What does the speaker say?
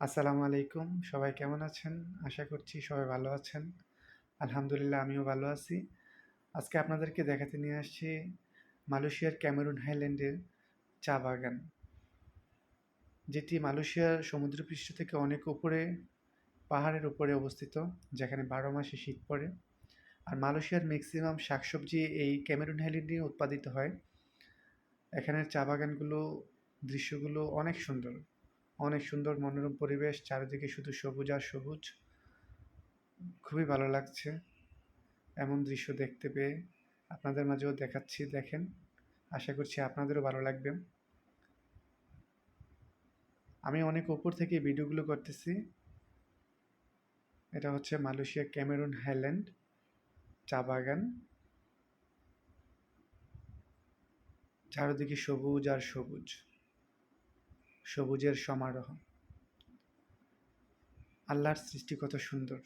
আসসালামু আলাইকুম। সবাই কেমন আছেন? আশা করছি সবাই ভালো আছেন। আলহামদুলিল্লাহ, আমিও ভালো আছি। আজকে আপনাদেরকে দেখাতে নিয়ে আসছি মালয়েশিয়ার ক্যামেরুন হাইল্যান্ডের চা বাগান, যেটি মালয়েশিয়ার সমুদ্রপৃষ্ঠ থেকে অনেক উপরে, পাহাড়ের উপরে অবস্থিত, যেখানে বারো মাসে শীত পড়ে। আর মালয়েশিয়ার ম্যাক্সিমাম শাকসবজি এই ক্যামেরুন হাইল্যান্ডে উৎপাদিত হয়। এখানের চা বাগানগুলো, দৃশ্যগুলো অনেক সুন্দর। অনেক সুন্দর মনোরম পরিবেশ, চারিদিকে শুধু সবুজ আর সবুজ। খুবই ভালো লাগছে এমন দৃশ্য দেখতে পেয়ে। আপনাদের মাঝেও দেখাচ্ছি, দেখেন। আশা করছি আপনাদেরও ভালো লাগবে। আমি অনেক উপর থেকে ভিডিওগুলো করতেছি। এটা হচ্ছে মালয়েশিয়া ক্যামেরুন হাইল্যান্ড চা বাগান। চারিদিকে সবুজ আর সবুজ। সবুজের সমারোহ। আল্লাহর সৃষ্টি কত সুন্দর।